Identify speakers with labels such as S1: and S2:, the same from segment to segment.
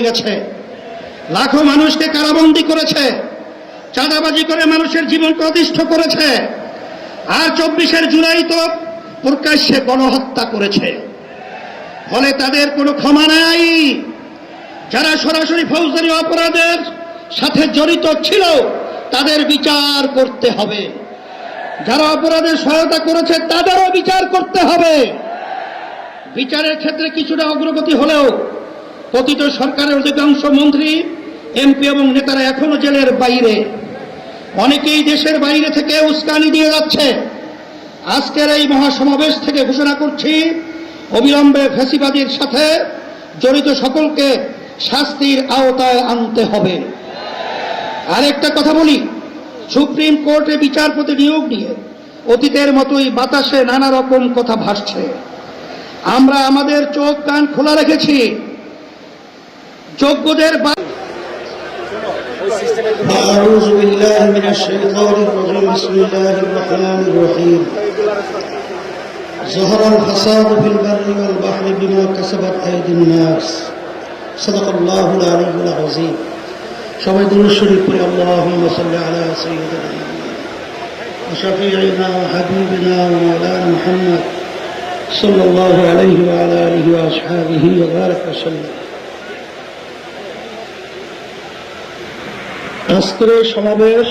S1: গেছে। লাখো মানুষকে কারাবন্দী করেছে, চাঁদাবাজি করে মানুষের জীবনকে অতিষ্ঠ করেছে। আর চব্বিশের জুলাই তো প্রকাশ্যে গণহত্যা করেছে। ফলে তাদের কোনো ক্ষমা নাই। যারা সরাসরি ফৌজদারি অপরাধের সাথে জড়িত ছিল, তাদের বিচার করতে হবে। যারা অপরাধের সহায়তা করেছে, তাদেরও বিচার করতে হবে। বিচারের ক্ষেত্রে কিছুটা অগ্রগতি হলেও পতিত সরকারের অধিকাংশ মন্ত্রী, এমপি এবং নেতারা এখনও জেলের বাইরে। অনেকেই দেশের বাইরে থেকে উস্কানি দিয়ে যাচ্ছে। আজকের এই মহাসমাবেশ থেকে ঘোষণা করছি, অবিলম্বে ফ্যাসিবাদীর সাথে জড়িত সকলকে শাস্তির আওতায় আনতে হবে। আরেকটা কথা বলি, সুপ্রিম কোর্টে বিচারপতি নিয়োগ নিয়ে অতীতের মতোই বাতাসে নানা রকম কথা ভাসছে। আমরা আমাদের চোখ কান খোলা রেখেছি। যোগ্যদের বা-
S2: أعوذ بالله من الشيطان الرجيم بسم الله الرحمن الرحيم ظهر الفساد في البر والبحر بما كسبت أيدي الناس صدق الله العلي العظيم সবাই দুরূদ শরীফ পড়ে اللهم صل على سيدنا وشفيعنا وحبيبنا ومولانا محمد صلى الله عليه وعلى آله وأصحابه وبارك وسلم আজকের সমাবেশ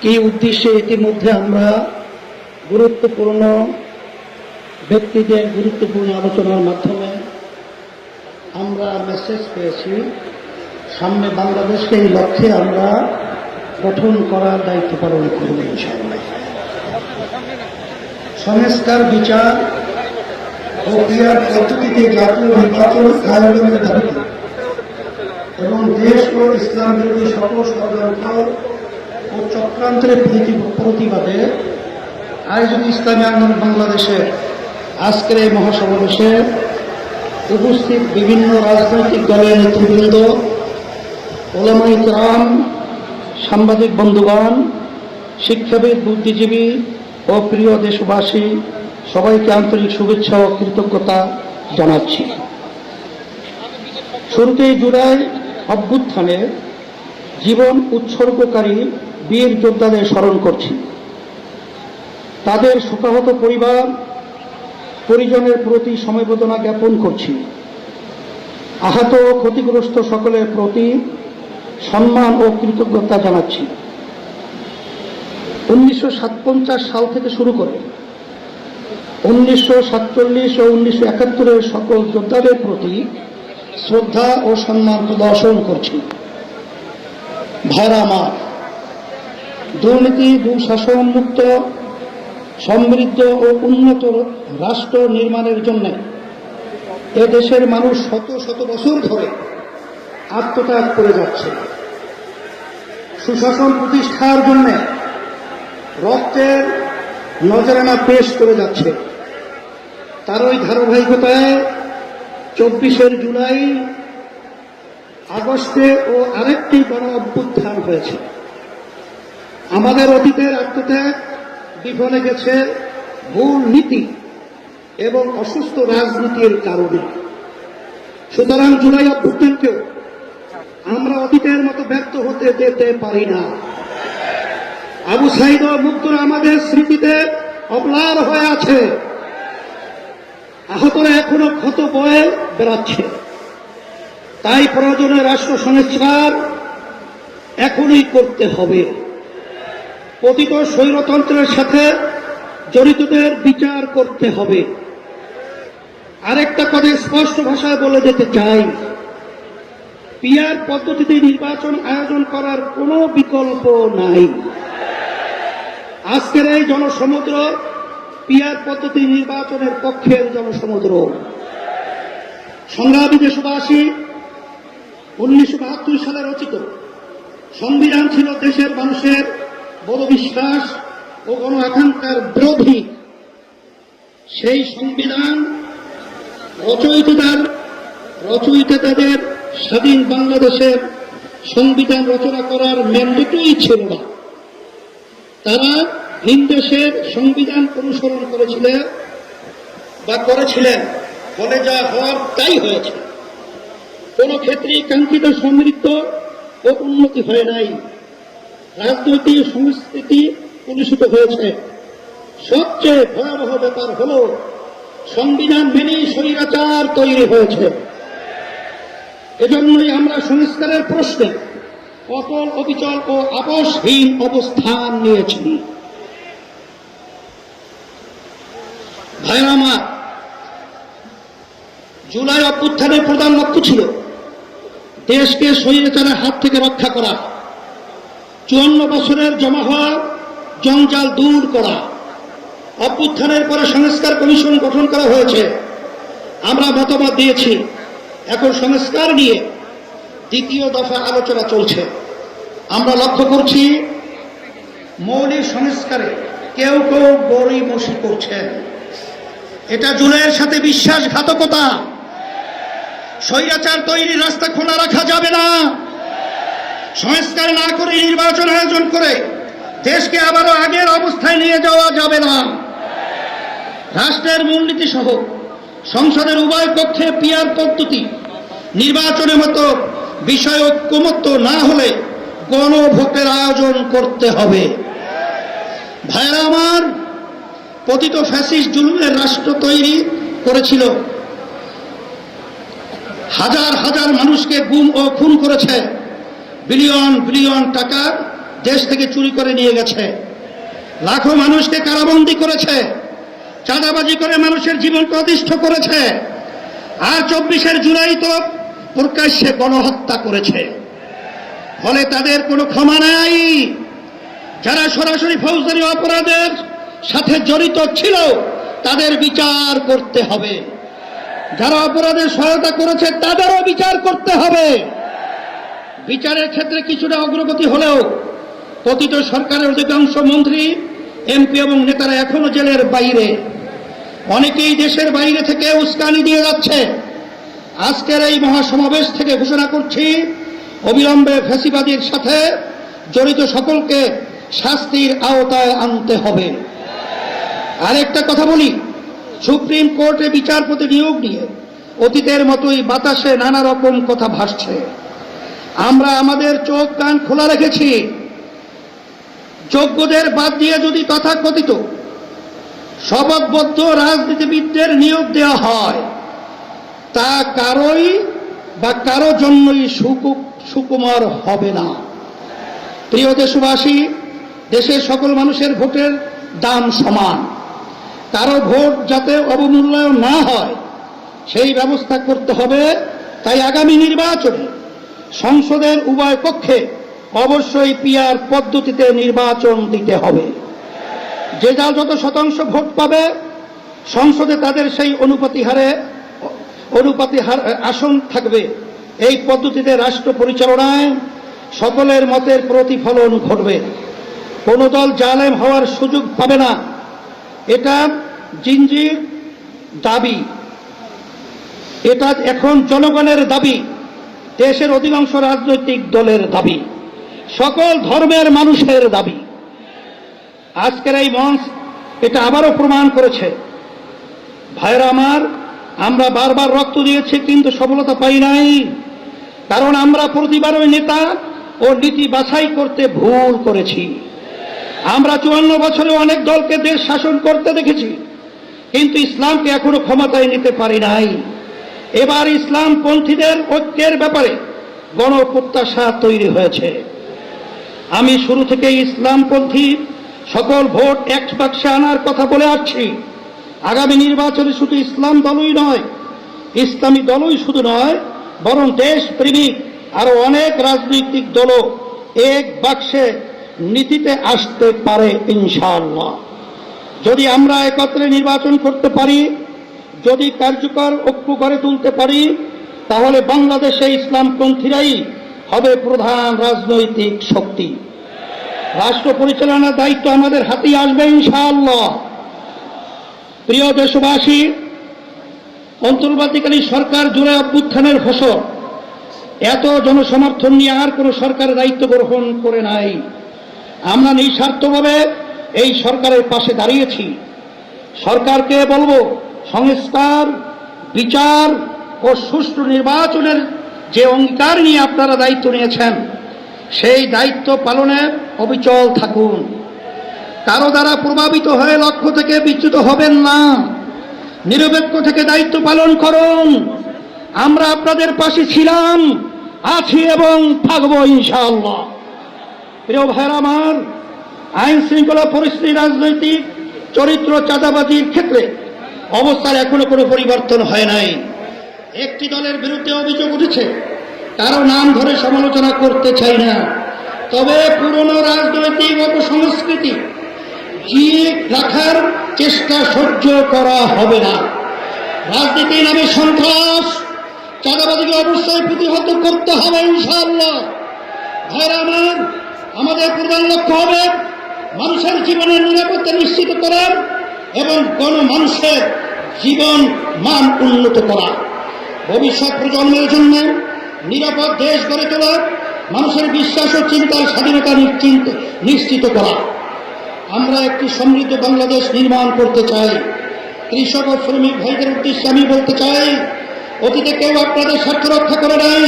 S2: কি উদ্দেশ্যে ইতিমধ্যে আমরা গুরুত্বপূর্ণ ব্যক্তিদের গুরুত্বপূর্ণ আলোচনার মাধ্যমে আমরা মেসেজ পেয়েছি। সামনে বাংলাদেশকে এই লক্ষ্যে আমরা গঠন করার দায়িত্ব পালন করব সংস্কার, বিচার ও ক্রিয়ার পদ্ধতিতে জাতীয় নির্বাচন আয়োজনের দাবিতে দেশ ও ইসলাম বিরোধী সকল ষড়যন্ত্র ও চক্রান্তের প্রতি- প্রতিবাদে আয়োজিত ইসলামী আন্দোলন বাংলাদেশের আজকের এই মহাসমাবেশে উপস্থিত বিভিন্ন রাজনৈতিক দলের নেতৃবৃন্দ ওলামাই রাম সাংবাদিক বন্ধুগণ, শিক্ষাবিদ, বুদ্ধিজীবী ও প্রিয় দেশবাসী, সবাইকে আন্তরিক শুভেচ্ছা ও কৃতজ্ঞতা জানাচ্ছি। শুরুতেই জুলাই অভ্যুত্থানে জীবন উৎসর্গকারী বীর যোদ্ধাদের স্মরণ করছি। তাদের শোকাহত পরিবার, পরিজনের প্রতি সমবেদনা জ্ঞাপন করছি। আহত ও ক্ষতিগ্রস্ত সকলের প্রতি সম্মান ও কৃতজ্ঞতা জানাচ্ছি। উনিশশো সাল থেকে শুরু করে উনিশশো সাতচল্লিশ ও উনিশশো একাত্তরের সকল যোদ্ধাদের প্রতি শ্রদ্ধা ও সম্মান প্রদর্শন করছি। ভাইরা আমার, দুর্নীতি দুঃশাসন মুক্ত সমৃদ্ধ ও উন্নত রাষ্ট্র নির্মাণের জন্য এ দেশের মানুষ শত শত বছর ধরে আত্মত্যাগ করে যাচ্ছে। সুশাসন প্রতিষ্ঠার জন্য রক্তের নজরানা পেশ করে যাচ্ছে। তার ওই ধারাবাহিকতায় চব্বিশের জুলাই আগস্টে ও আরেকটি বড় অভ্যুত্থান হয়েছে। আমাদের অতীতের আত্মত্যাগ বিফলে গেছে ভুল নীতি এবং অসুস্থ রাজনীতির কারণে। সুতরাং জুলাই অভ্যুত্থানকেও আমরা অতীতের মতো ব্যর্থ হতে যেতে পারি না। আবু সাইদ মুক্তরা আমাদের স্মৃতিতে অবলার হয়ে আছে আহতরা এখনও ক্ষত বয়ে বেড়াচ্ছে। তাই প্রয়োজনে রাষ্ট্র সংস্কার এখনই করতে হবে। পতিত স্বৈরতন্ত্রের সাথে জড়িতদের বিচার করতে হবে। আরেকটা কথা স্পষ্ট ভাষায় বলে যেতে চাই। পিয়ার পদ্ধতিতে নির্বাচন আয়োজন করার কোনো বিকল্প নাই। আজকের এই জনসমুদ্র পিয়ার পদ্ধতি নির্বাচনের পক্ষের জনসমুদ্র। সংগ্রামী দেশবাসী উনিশশো বাহাত্তর সালে রচিত, সংবিধান ছিল দেশের মানুষের বড় বিশ্বাস ও গণ আকাঙ্ক্ষার বিরোধী। সেই সংবিধান রচয়িতার রচয়িতাদের স্বাধীন বাংলাদেশের সংবিধান রচনা করার ম্যান্ডেটই ছিল না। তারা ভিন দেশের সংবিধান অনুসরণ করেছিলেন বা করেছিলেন ফলে যা হওয়ার তাই হয়েছে। কোন ক্ষেত্রেই কাঙ্ক্ষিত সমৃদ্ধ ও উন্নতি হয় নাই। রাজনৈতিক সংস্কৃতি কলুষিত হয়েছে। সবচেয়ে ভয়াবহ ব্যাপার হল, সংবিধান মেনেই স্বৈরাচার তৈরি হয়েছে। এজন্যই আমরা সংস্কারের প্রশ্নে অটল, অবিচল ও আপসহীন অবস্থান নিয়েছি। ভাইরা আমার জুলাই অভ্যুত্থানের প্রধান লক্ষ্য ছিল দেশকে স্বৈরাচারের হাত থেকে রক্ষা করা, চুয়ান্ন বছরের জমা হওয়া, জঞ্জাল দূর করা। অভ্যুত্থানের পরে সংস্কার কমিশন গঠন করা হয়েছে। আমরা মতামত দিয়েছি, এখন সংস্কার নিয়ে দ্বিতীয় দফা আলোচনা চলছে। আমরা লক্ষ্য করছি, মৌলিক সংস্কারে কেউ কেউ গড়িমসি করছেন। এটা জুলাইয়ের সাথে বিশ্বাসঘাতকতা। স্বৈরাচার তৈরির রাস্তা খোলা রাখা যাবে না। সংস্কার না করে নির্বাচন আয়োজন করে দেশকে আবারও আগের অবস্থায় নিয়ে যাওয়া যাবে না। রাষ্ট্রের মূলনীতি সহ সংসদের উভয় পক্ষে পিয়ার পদ্ধতি, নির্বাচনের মতো বিষয় ঐক্যমত্য না হলে গণভোটের আয়োজন করতে হবে। ভাইরা আমার পতিত ফ্যাসিস্ট জুলুমের রাষ্ট্র তৈরি করেছিল। হাজার হাজার মানুষকে গুম ও খুন করেছে। বিলিয়ন বিলিয়ন টাকা দেশ থেকে চুরি করে নিয়ে গেছে। লাখো মানুষকে কারাবন্দি করেছে। চাঁদাবাজি করে মানুষের জীবনকে অতিষ্ঠ করেছে। আর চব্বিশের জুলাই তো প্রকাশ্যে গণহত্যা করেছে। ফলে তাদের কোনো ক্ষমা নাই। যারা সরাসরি ফৌজদারি অপরাধের সাথে জড়িত ছিল, তাদের বিচার করতে হবে। যারা অপরাধের সহায়তা করেছে, তাদেরও বিচার করতে হবে। বিচারের ক্ষেত্রে কিছুটা অগ্রগতি হলেও পতিত সরকারের অধিকাংশ মন্ত্রী, এমপি এবং নেতারা এখনও জেলের বাইরে। অনেকেই দেশের বাইরে থেকে উস্কানি দিয়ে যাচ্ছে। আজকের এই মহাসমাবেশ থেকে ঘোষণা করছি, অবিলম্বে ফ্যাসিবাদীর সাথে জড়িত সকলকে শাস্তির আওতায় আনতে হবে। আরেকটা কথা বলি, সুপ্রিম কোর্টে বিচারপতি নিয়োগ নিয়ে অতীতের মতোই বাতাসে নানা রকম কথা ভাসছে। আমরা আমাদের চোখ কান খোলা রেখেছি। যোগ্যদের বাদ দিয়ে যদি তথাকথিত শপথবদ্ধ রাজনীতিবিদদের নিয়োগ দেওয়া হয়, তা কারোই বা কারও জন্যই সুকুমার হবে না। প্রিয় দেশবাসী, দেশের সকল মানুষের ভোটের দাম সমান। কারও ভোট যাতে অবমূল্যায়ন না হয়, সেই ব্যবস্থা করতে হবে। তাই আগামী নির্বাচনে সংসদের উভয় পক্ষে অবশ্যই পিয়ার পদ্ধতিতে নির্বাচন দিতে হবে। যে যার যত শতাংশ ভোট পাবে, সংসদে তাদের সেই অনুপাতি হারে, অনুপাতি হার, আসন থাকবে। এই পদ্ধতিতে রাষ্ট্র পরিচালনায় সকলের মতের প্রতিফলন ঘটবে। কোন দল জালেম হওয়ার সুযোগ পাবে না। এটা জিনজির দাবি। এটা এখন জনগণের দাবি, দেশের অধিকাংশ রাজনৈতিক দলের দাবি, সকল ধর্মের মানুষের দাবি। আজকের এই মঞ্চ এটা আবারও প্রমাণ করেছে। ভাইরা আমার, আমরা বারবার রক্ত দিয়েছি, কিন্তু সফলতা পাই নাই। কারণ আমরা প্রতিবারই নেতা ও নীতি বাছাই করতে ভুল করেছি। আমরা চুয়ান্ন বছরে অনেক দলকে দেশ শাসন করতে দেখেছি, কিন্তু ইসলামকে এখনও ক্ষমতায় নিতে পারি নাই। এবার ইসলাম পন্থীদের ঐক্যের ব্যাপারে গণপ্রত্যাশা তৈরি হয়েছে। আমি শুরু থেকে ইসলামপন্থী সকল ভোট এক বাক্সে আনার কথা বলে আসছি। আগামী নির্বাচনে শুধু ইসলাম দলই নয়, ইসলামী দলই শুধু নয়, বরং দেশ প্রেমিক আরও অনেক রাজনৈতিক দলও এক বাক্সে নীতিতে আসতে পারে ইনশাআল্লাহ। যদি আমরা একত্রে নির্বাচন করতে পারি, যদি কার্যকর ঐক্য গড়ে তুলতে পারি, তাহলে বাংলাদেশে ইসলামপন্থীরাই হবে প্রধান রাজনৈতিক শক্তি। রাষ্ট্র পরিচালনার দায়িত্ব আমাদের হাতেই আসবে ইনশাআল্লাহ। প্রিয় দেশবাসী, অন্তর্বর্তীকালীন সরকার জুড়ে অভ্যুত্থানের ফসল। এত জনসমর্থন নিয়ে আর কোনো সরকারের দায়িত্ব গ্রহণ করে নাই। আমরা নিঃস্বার্থভাবে এই সরকারের পাশে দাঁড়িয়েছি। সরকারকে বলব, সংস্কার, বিচার ও সুষ্ঠু নির্বাচনের
S1: যে অঙ্গীকার নিয়ে আপনারা দায়িত্ব নিয়েছেন, সেই দায়িত্ব পালনে অবিচল থাকুন। কারও দ্বারা প্রভাবিত হয়ে লক্ষ্য থেকে বিচ্যুত হবেন না। নিরপেক্ষ থেকে দায়িত্ব পালন করুন। আমরা আপনাদের পাশে ছিলাম, আছি এবং থাকব ইনশাআল্লাহ। প্রিয় ভাইয়ের আমার, আইন শৃঙ্খলা পরিস্থিতি, রাজনৈতিক চরিত্র, চাঁদাবাজির ক্ষেত্রে অবস্থার এখনও কোনো পরিবর্তন হয় নাই। একটি দলের বিরুদ্ধে অভিযোগ উঠেছে, কারও নাম ধরে সমালোচনা করতে চাই না। তবে পুরনো রাজনৈতিক অপসংস্কৃতি জিয়ে রাখার চেষ্টা সহ্য করা হবে না। রাজনীতি নামে সন্ত্রাস, চাঁদাবাজিকে অবশ্যই প্রতিহত করতে হবে ইনশাআল্লাহ। ভাইরা আমার আমাদের প্রধান লক্ষ্য হবে মানুষের জীবনের নিরাপত্তা নিশ্চিত করা এবং গণমানুষের জীবন মান উন্নত করা। ভবিষ্যৎ প্রজন্মের জন্য নিরাপদ দেশ গড়ে তোলা, মানুষের বিশ্বাস ও চিন্তার স্বাধীনতা নিশ্চিন্ত, নিশ্চিত করা। আমরা একটি সমৃদ্ধ বাংলাদেশ নির্মাণ করতে চাই। কৃষক ও শ্রমিক ভাইদের উদ্দেশ্যে আমি বলতে চাই, অতীতে কেউ আপনাদের স্বার্থ রক্ষা করে নাই,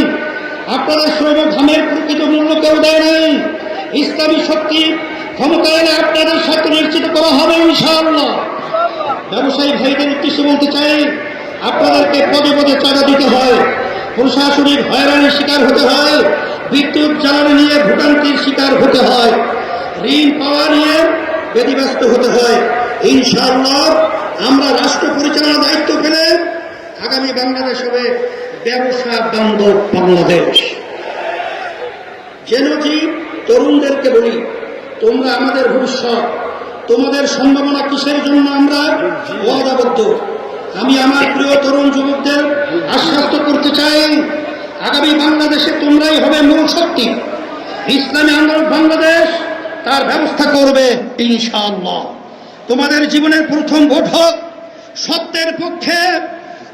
S1: আপনাদের শ্রম ঘামের প্রকৃত মূল্য কেউ দেয় নাই। ইসলামী শক্তি ক্ষমতা এলে আপনাদের স্বার্থ নিশ্চিত করা হবে, ইনশাআল্লাহ। ব্যবসায়ী ভাইদের উদ্দেশ্যে বলতে চাই, আপনাদেরকে পদে পদে চাঁদা দিতে হয়, প্রশাসনিক হয়রানির শিকার হতে হয়, বিদ্যুৎ জ্বালানি নিয়ে ভোগান্তির শিকার হতে হয়, ঋণ পাওয়া নিয়ে ব্যতিব্যস্ত হতে হয়। ইনশাআল্লাহ, আমরা রাষ্ট্র পরিচালনার দায়িত্ব পেলে আগামী বাংলাদেশ হবে ব্যবসা বান্ধব বাংলাদেশ। তরুণদেরকে বলি তোমরা আমাদের ভবিষ্যৎ, তোমাদের সম্ভাবনা কিসের জন্য আমরা ওয়াদাবদ্ধ? আমি আমার প্রিয় তরুণ যুবকদের আশ্বস্ত করতে চাই, আগামী বাংলাদেশে তোমরাই হবে মূল শক্তি। ইসলামী আন্দোলন বাংলাদেশ তার ব্যবস্থা করবে, ইনশাআল্লাহ। তোমাদের জীবনের প্রথম ভোট হোক, সত্যের পক্ষে,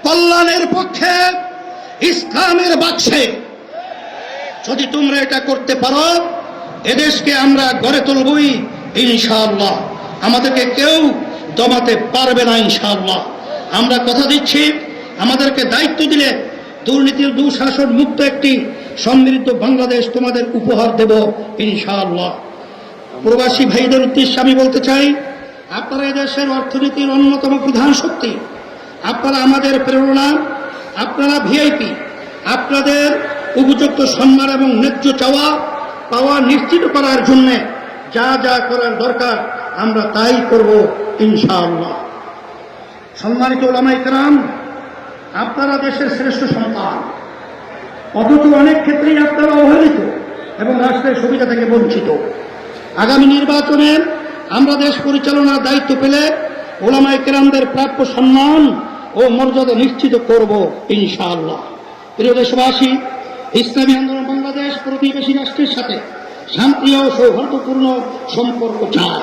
S1: কল্যাণের পক্ষে, ইসলামের বাক্সে। যদি তোমরা এটা করতে পারো এদেশকে আমরা গড়ে তুলবই, ইনশাআল্লাহ। আমাদেরকে কেউ দমাতে পারবে না, ইনশাআল্লাহ। আমরা কথা দিচ্ছি, আমাদেরকে দায়িত্ব দিলে দুর্নীতির দুঃশাসন মুক্ত একটি সমৃদ্ধ বাংলাদেশ তোমাদের উপহার দেব, ইনশাআল্লাহ। প্রবাসী ভাইদের উদ্দেশ্যে আমি বলতে চাই, আপনারা এদেশের অর্থনীতির অন্যতম প্রধান শক্তি। আপনারা আমাদের প্রেরণা, আপনারা ভিআইপি, আপনাদের উপযুক্ত সম্মান এবং ন্যায্য চাওয়া পাওয়া নিশ্চিত করার জন্য যা যা করার দরকার, আমরা তাই করব ইনশাআল্লাহ। সম্মানিত ওলামাই কেরাম, আপনারা দেশের শ্রেষ্ঠ সন্তান। অথচ অনেক ক্ষেত্রেই আপনারা অবহেলিত এবং রাষ্ট্রের সুবিধা থেকে বঞ্চিত। আগামী নির্বাচনে আমরা দেশ পরিচালনার দায়িত্ব পেলে ওলামাই কেরামদের প্রাপ্য সম্মান ও মর্যাদা নিশ্চিত করব ইনশাআল্লাহ। প্রিয় দেশবাসী, ইসলামী আন্দোলন বাংলাদেশ প্রতিবেশী রাষ্ট্রের সাথে শান্তি ও সৌহার্দ্যপূর্ণ সম্পর্ক চায়।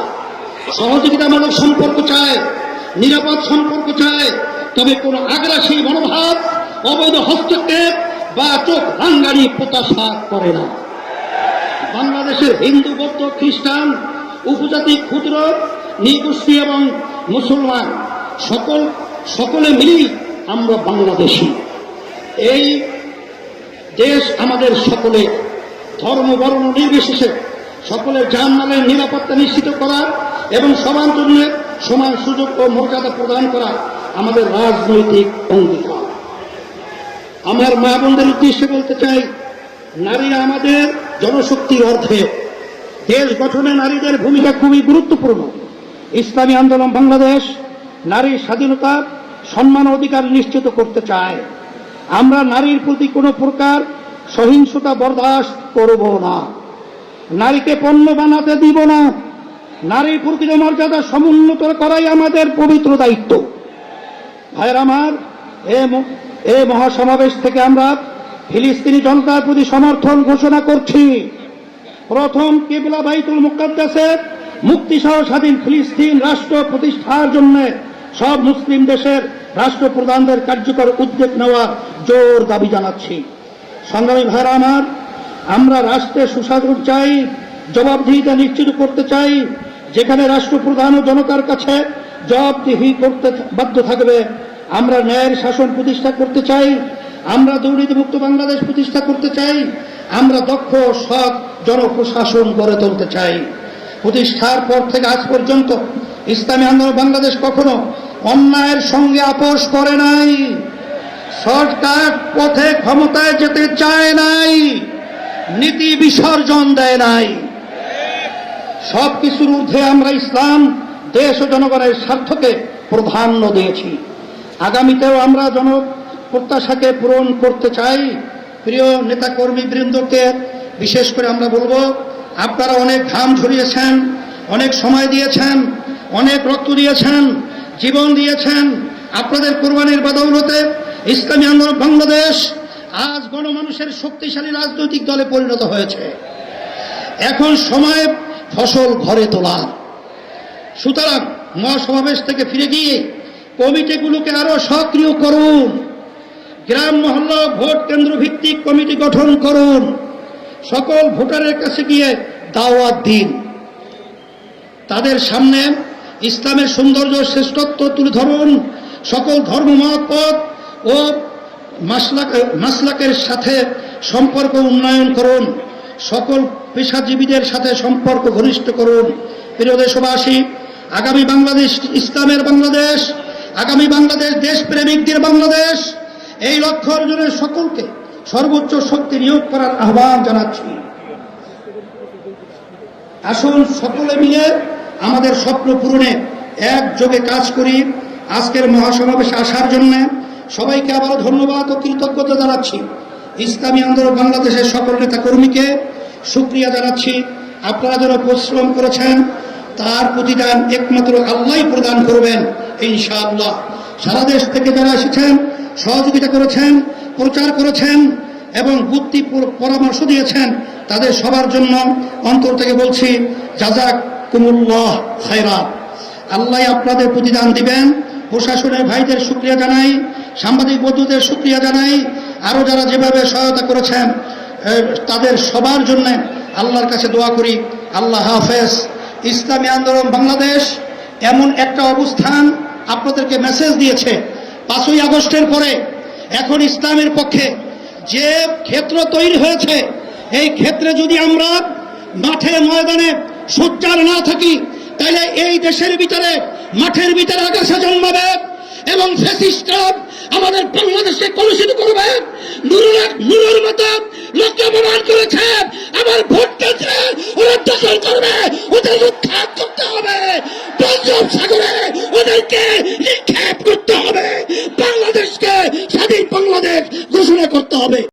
S1: সহযোগিতামূলক সম্পর্ক চায়, নিরাপদ সম্পর্ক চায়, তবে কোন আগ্রাসী মনোভাব, অবৈধ হস্তক্ষেপ বা চোখ রাঙ্গানি প্রত্যাশা করে না। বাংলাদেশের হিন্দু, বৌদ্ধ, খ্রিস্টান, উপজাতি, ক্ষুদ্র, নৃগোষ্ঠী এবং মুসলমান সকল সকলে মিলেই আমরা বাংলাদেশি। এই দেশ আমাদের সকলে ধর্ম, বর্ণ নির্বিশেষে সকলের জানমালের নিরাপত্তা নিশ্চিত করা এবং সমান জন্য সমান সুযোগ ও মর্যাদা প্রদান করা আমাদের রাজনৈতিক অঙ্গীকার। আমার মা বোনদের উদ্দেশ্যে বলতে চাই, নারীরা আমাদের জনশক্তির অর্ধে। দেশ গঠনে নারীদের ভূমিকা খুবই গুরুত্বপূর্ণ। ইসলামী আন্দোলন বাংলাদেশ নারীর স্বাধীনতা, সম্মান অধিকার নিশ্চিত করতে চায়। আমরা নারীর প্রতি কোনো প্রকার সহিংসতা বরদাস্ত করব না। নারীকে পণ্য বানাতে দিব না। নারীর প্রকৃত মর্যাদা সমুন্নত করাই আমাদের পবিত্র দায়িত্ব। ভাইয়ের আমার, এ মহাসমাবেশ থেকে আমরা ফিলিস্তিনি জনতার প্রতি সমর্থন ঘোষণা করছি। প্রথম কেবলা বাইতুল মুকাদ্দাসের মুক্তি সহ স্বাধীন ফিলিস্তিন রাষ্ট্র প্রতিষ্ঠার জন্য সব মুসলিম দেশের রাষ্ট্রপ্রধানদের কার্যকর উদ্যোগ নেওয়ার জোর দাবি জানাচ্ছি। সংগ্রামী ভাইরা আমার, আমরা রাষ্ট্রের সুশাসন চাই, জবাবদিহিতা নিশ্চিত করতে চাই, যেখানে রাষ্ট্রপ্রধান ও জনতার কাছে জবাবদিহি করতে বাধ্য থাকবে, আমরা ন্যায়ের শাসন প্রতিষ্ঠা করতে চাই, আমরা দুর্নীতিমুক্ত বাংলাদেশ প্রতিষ্ঠা করতে চাই, আমরা দক্ষ, সৎ জনপ্রশাসন গড়ে তুলতে চাই। প্রতিষ্ঠার পর থেকে আজ পর্যন্ত ইসলামী আন্দোলন বাংলাদেশ কখনো অন্যায়ের সঙ্গে আপোষ করে নাই। শর্টকাট পথে ক্ষমতায় যেতে চায় নাই, নীতি বিসর্জন দেয় নাই। সব কিছুর ঊর্ধ্বে আমরা ইসলাম, দেশ ও জনগণের স্বার্থকে প্রাধান্য দিয়েছি। আগামীতেও আমরা জন প্রত্যাশাকে পূরণ করতে চাই। প্রিয় নেতাকর্মী বৃন্দকে বিশেষ করে আমরা বলব, আপনারা অনেক ঘাম ঝরিয়েছেন, অনেক সময় দিয়েছেন অনেক রক্ত দিয়েছেন, জীবন দিয়েছেন আপনাদের কোরবানির বদৌলতে। ইসলামী আন্দোলন বাংলাদেশ আজ গণমানুষের শক্তিশালী রাজনৈতিক দলে পরিণত হয়েছে। এখন সময় ফসল ঘরে তোলার। সুতরাং মহাসমাবেশ থেকে ফিরে গিয়ে কমিটিগুলোকে আরও সক্রিয় করুন। গ্রাম, মহল্লা, ভোট কেন্দ্র ভিত্তিক কমিটি গঠন করুন। সকল ভোটারের কাছে গিয়ে দাওয়াত দিন। তাদের সামনে ইসলামের সৌন্দর্য শ্রেষ্ঠত্ব তুলে ধরুন। সকল ধর্মমত পথ ও মাসলাক, মাসলাকের সাথে সম্পর্ক উন্নয়ন করুন। সকল পেশাজীবীদের সাথে সম্পর্ক ঘনিষ্ঠ করুন। প্রিয় দেশবাসী, আগামী বাংলাদেশ, ইসলামের বাংলাদেশ, আগামী বাংলাদেশ দেশপ্রেমিকদের বাংলাদেশ, এই লক্ষ্য অর্জনের সকলকে সর্বোচ্চ শক্তি নিয়োগ করার আহ্বান জানাচ্ছি। আসুন সকলে মিলে আমাদের স্বপ্ন পূরণে একযোগে কাজ করি। আজকের মহাসমাবেশে আসার জন্য সবাইকে আবারও ধন্যবাদ ও কৃতজ্ঞতা জানাচ্ছি। ইসলামী আন্দোলন বাংলাদেশের সকল নেতা কর্মীকে সুক্রিয়া জানাচ্ছি। আপনারা যারা পরিশ্রম করেছেন, তার প্রতিদান একমাত্র আল্লাহই প্রদান করবেন, ইনশাআল্লাহ। সারা দেশ থেকে যারা এসেছেন, সহযোগিতা করেছেন, প্রচার করেছেন এবং বুদ্ধি পরামর্শ দিয়েছেন, তাদের সবার জন্য অন্তর থেকে বলছি, জাজাক আল্লাহ আপনাদের প্রতিদান দিবেন। প্রশাসনের ভাইদের শুক্রিয়া জানাই, সাংবাদিক বন্ধুদের শুক্রিয়া জানাই। আরও যারা যেভাবে সহায়তা করেছেন তাদের সবার জন্য আল্লাহর কাছে দোয়া করি। আল্লাহ হাফেজ। ইসলামী আন্দোলন বাংলাদেশ এমন একটা অবস্থান আপনাদেরকে মেসেজ দিয়েছে। পাঁচই আগস্টের পরে এখন ইসলামের পক্ষে যে ক্ষেত্র তৈরি হয়েছে, এই ক্ষেত্রে যদি আমরা মাঠে ময়দানে সোচ্চার না থাকি তাহলে এই দেশের ভিতরে, মাঠের ভিতরে আকাশে জন্মাবে এবং ফেসিস্ট্রাম আমাদের বাংলাদেশকে কলুষিত করবে। নুরুর মতো লোককে প্রমাণ করেছে। আমার ভোট কেন্দ্রে ওরা দখল করবে, ওদের উৎখাত করতে হবে। বঙ্গব সাগরে ওদেরকে নিক্ষেপ করতে হবে। বাংলাদেশকে স্বাধীন বাংলাদেশ ঘোষণা করতে হবে।